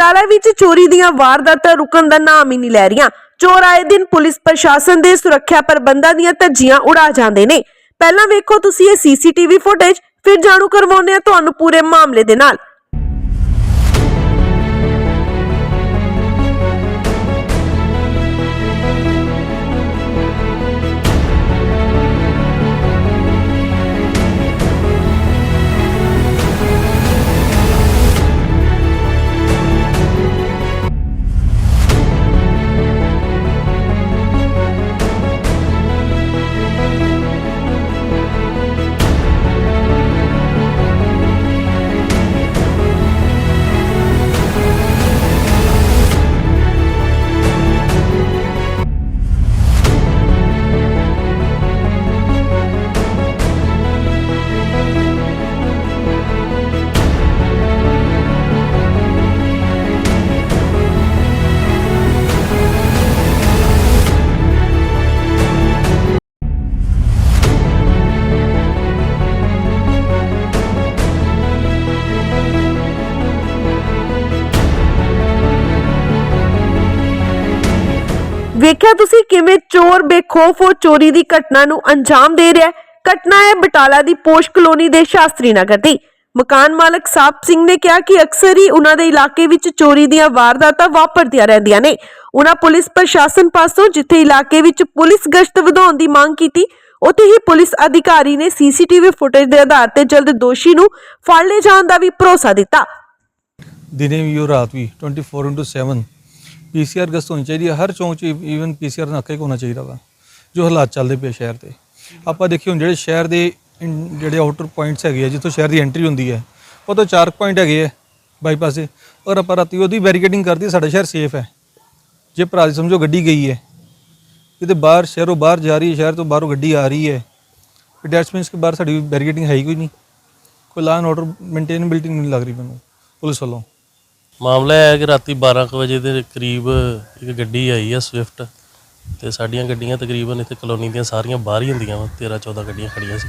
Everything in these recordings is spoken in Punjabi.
ਬਟਾਲਾ ਵਿੱਚ ਚੋਰੀ ਦੀਆਂ ਵਾਰਦਾਤਾਂ ਰੁਕਣ ਦਾ ਨਾਮ ਹੀ ਨਹੀਂ ਲੈ ਰਹੀਆਂ। ਚੋਰ ਆਏ ਦਿਨ ਪੁਲਿਸ ਪ੍ਰਸ਼ਾਸਨ ਦੇ ਸੁਰੱਖਿਆ ਪ੍ਰਬੰਧਾਂ ਦੀਆਂ ਧੱਜੀਆਂ ਉਡਾ ਜਾਂਦੇ ਨੇ। ਪਹਿਲਾਂ ਵੇਖੋ ਤੁਸੀਂ ਇਹ ਸੀਸੀਟੀਵੀ ਫੁਟੇਜ, ਫਿਰ ਜਾਣੂ ਕਰਵਾਉਂਦੇ ਆ ਤੁਹਾਨੂੰ ਪੂਰੇ ਮਾਮਲੇ ਦੇ ਨਾਲ। ਵੇਖਿਆ ਤੁਸੀਂ ਕਿਵੇਂ ਚੋਰ ਬੇਖੌਫ ਹੋ ਚੋਰੀ ਦੀ ਘਟਨਾ ਨੂੰ ਅੰਜਾਮ ਦੇ ਰਿਹਾ ਘਟਨਾ ਹੈ ਬਟਾਲਾ ਦੀ ਪੋਸ਼ ਕਲੋਨੀ ਦੇ ਸ਼ਾਸਤਰੀ ਨਗਰ ਦੀ। ਮਕਾਨ ਮਾਲਕ ਸਾਹਿਬ ਸਿੰਘ ਨੇ ਕਿਹਾ ਕਿ ਅਕਸਰ ਹੀ ਉਹਨਾਂ ਦੇ ਇਲਾਕੇ ਵਿੱਚ ਚੋਰੀ ਦੀਆਂ ਵਾਰਦਾਤਾਂ ਵਾਪਰਦੀਆਂ ਰਹਿੰਦੀਆਂ ਨੇ। ਉਹਨਾਂ ਪੁਲਿਸ ਪ੍ਰਸ਼ਾਸਨ ਪਾਸੋਂ ਜਿੱਥੇ ਇਲਾਕੇ ਵਿੱਚ ਪੁਲਿਸ ਗਸ਼ਤ ਵਧਾਉਣ ਦੀ ਮੰਗ ਕੀਤੀ, ਉੱਥੇ ਹੀ ਪੁਲਿਸ ਅਧਿਕਾਰੀ ਨੇ ਸੀਸੀਟੀਵੀ ਫੁਟੇਜ ਦੇ ਆਧਾਰ ਤੇ ਜਲਦ ਦੋਸ਼ੀ ਨੂੰ ਫੜ ਲਏ ਜਾਣ ਦਾ ਵੀ ਭਰੋਸਾ ਦਿੱਤਾ। ਦਿਨੇ ਵੀ ਰਾਤ ਵੀ 24/7 ਪੀਸੀਆਰ ਗਸਤ ਹੋਣੀ ਚਾਹੀਦੀ ਹੈ। ਹਰ ਚੌਂਕ 'ਚ ਈਵਨ ਪੀਸੀਆਰ ਨਾਕਾ ਹੀ ਹੋਣਾ ਚਾਹੀਦਾ ਵਾ, ਜੋ ਹਾਲਾਤ ਚੱਲਦੇ ਪਏ ਸ਼ਹਿਰ ਤੇ ਆਪਾਂ ਦੇਖੀਏ ਹੁਣ ਜਿਹੜੇ ਸ਼ਹਿਰ ਦੇ ਇਨ- ਜਿਹੜੇ ਆਊਟਰ ਪੁਆਇੰਟਸ ਹੈਗੇ ਆ, ਜਿੱਥੋਂ ਸ਼ਹਿਰ ਦੀ ਐਂਟਰੀ ਹੁੰਦੀ ਹੈ, ਉਹ ਤੋਂ ਚਾਰ ਪੁਆਇੰਟ ਹੈਗੇ ਆ ਬਾਈਪਾਸ ਦੇ। ਔਰ ਆਪਾਂ ਰਾਤੀ ਉਹਦੀ ਬੈਰੀਕੇਡਿੰਗ ਕਰਦੀ ਸਾਡਾ ਸ਼ਹਿਰ ਸੇਫ ਹੈ। ਜੇ ਭਰਾ ਦੀ ਸਮਝੋ ਗੱਡੀ ਗਈ ਹੈ, ਕਿਤੇ ਬਾਹਰ ਸ਼ਹਿਰੋਂ ਬਾਹਰ ਜਾ ਰਹੀ ਹੈ, ਸ਼ਹਿਰ ਤੋਂ ਬਾਹਰੋਂ ਗੱਡੀ ਆ ਰਹੀ ਹੈ ਡੈਟਸ ਮੀਨਸ ਕਿ ਬਾਹਰ ਸਾਡੀ ਬੈਰੀਕੇਡਿੰਗ ਹੈ ਹੀ ਕੋਈ ਨਹੀਂ। ਕੋਈ ਲਾਅ ਐਂਡ ਆਰਡਰ ਮੇਨਟੇਨੇਬਿਲਟੀ ਨਹੀਂ ਲੱਗ ਰਹੀ ਮੈਨੂੰ, ਪੁਲਿਸ ਵੱਲੋਂ। ਮਾਮਲਾ ਇਹ ਹੈ ਕਿ ਰਾਤੀ 12 ਕੁ ਵਜੇ ਦੇ ਕਰੀਬ ਇੱਕ ਗੱਡੀ ਆਈ ਆ ਸਵਿਫਟ ਤੇ ਸਾਡੀਆਂ ਗੱਡੀਆਂ ਤਕਰੀਬਨ ਇੱਥੇ ਕਲੋਨੀ ਦੀਆਂ ਸਾਰੀਆਂ ਬਾਹਰ ਹੀ ਹੁੰਦੀਆਂ ਵਾ 13 14 ਗੱਡੀਆਂ ਖੜੀਆਂ ਸੀ।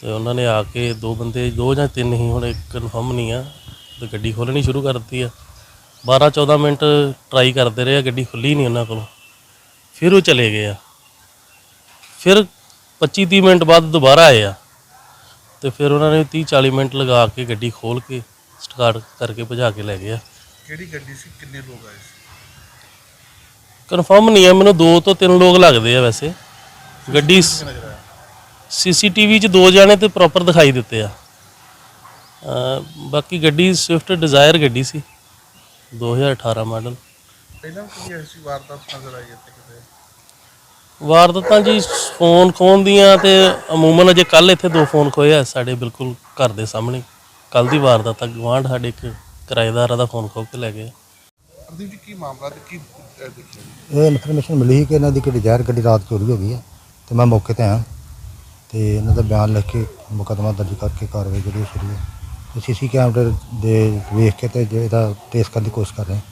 ਤੇ ਉਹਨਾਂ ਨੇ ਆ ਕੇ ਦੋ ਬੰਦੇ, ਦੋ ਜਾਂ ਤਿੰਨ ਹੀ ਹੁਣ ਕਨਫਰਮ ਨਹੀਂ ਆ, ਤੇ ਗੱਡੀ ਖੋਲਣੀ ਸ਼ੁਰੂ ਕਰ ਦਿੱਤੀ ਆ। 12 14 ਮਿੰਟ ਟਰਾਈ ਕਰਦੇ ਰਹੇ ਆ, ਗੱਡੀ ਖੁੱਲੀ ਨਹੀਂ ਉਹਨਾਂ ਕੋਲੋਂ। ਫਿਰ ਉਹ ਚਲੇ ਗਏ ਆ। ਫਿਰ 25 30 ਮਿੰਟ ਬਾਅਦ ਦੁਬਾਰਾ ਆਏ ਆ। ਤੇ ਫਿਰ ਉਹਨਾਂ ਨੇ 30 40 ਮਿੰਟ ਲਗਾ ਕੇ ਗੱਡੀ ਖੋਲ ਕੇ ਸਟਾਰਟ ਕਰਕੇ ਭਜਾ ਕੇ ਲੈ ਗਏ ਆ। ਕਿਹੜੀ ਗੱਡੀ ਸੀ? ਕਿੰਨੇ ਲੋਕ ਆਏ ਸੀ? ਕਨਫਰਮ ਨਹੀਂ ਹੈ ਮੈਨੂੰ ਦੋ ਤੋਂ ਤਿੰਨ ਲੋਕ ਲੱਗਦੇ ਆ ਵੈਸੇ। ਗੱਡੀ ਸੀਸੀਟੀਵੀ 'ਚ ਦੋ ਜਾਣੇ ਤੇ ਪ੍ਰੋਪਰ ਦਿਖਾਈ ਦਿੱਤੇ ਆ। ਅਹ ਬਾਕੀ ਗੱਡੀ ਸਵਿਫਟ ਡਿਜ਼ਾਇਰ ਗੱਡੀ ਸੀ। 2018 ਮਾਡਲ ਪਹਿਲਾਂ ਵੀ ਐਸੀ ਵਾਰਦਾਤ ਨਜ਼ਰ ਆਈ ਇੱਥੇ ਕਿਤੇ? ਵਾਰਦਾਤਾਂ ਜੀ ਫੋਨ ਖੋਣ ਦੀਆਂ ਤੇ ਅਮੂਮਨ ਅਜੇ ਕੱਲ ਇੱਥੇ ਦੋ ਫੋਨ ਖੋਏ ਆ ਸਾਡੇ ਬਿਲਕੁਲ ਘਰ ਦੇ ਸਾਹਮਣੇ। ਕੱਲ ਦੀ ਵਾਰਦਾਤ ਆ ਗਵਾਂਢ ਸਾਡੇ ਇੱਕ ਕਿਰਾਏਦਾਰ ਦਾ ਫੋਨ ਖੋ ਕੇ ਲੈ ਗਏ ਅਰਦੀਪ ਜੀ ਕੀ ਮਾਮਲਾ ਤੇ ਕੀ ਅਹ, ਦੇਖਿਆ ਜੀ? ਇਹ ਇਨਫੋਰਮੇਸ਼ਨ ਮਿਲੀ ਸੀ ਕਿ ਇਹਨਾਂ ਦੀ ਕਿ ਡਿਜ਼ਾਇਰ ਗੱਡੀ ਰਾਤ ਚੋਰੀ ਹੋ ਗਈ ਹੈ ਤੇ ਮੈਂ ਮੌਕੇ ਤੇ ਆਇਆ ਤੇ ਇਹਨਾਂ ਦਾ ਬਿਆਨ ਲਿਖ ਕੇ ਮੁਕੱਦਮਾ ਦਰਜ ਕਰਕੇ ਕਾਰਵਾਈ ਜਿਹੜੀ ਉਹ ਸ਼ੁਰੂ ਹੈ ਤੇ ਸੀਸੀ ਕੈਮਰੇ ਦੇ ਵੇਖ ਕੇ ਤੇ ਜਿਹੜਾ ਟ੍ਰੇਸ ਕਰਨ ਦੀ ਕੋਸ਼ਿਸ਼ ਕਰ ਰਹੇ ਹਾਂ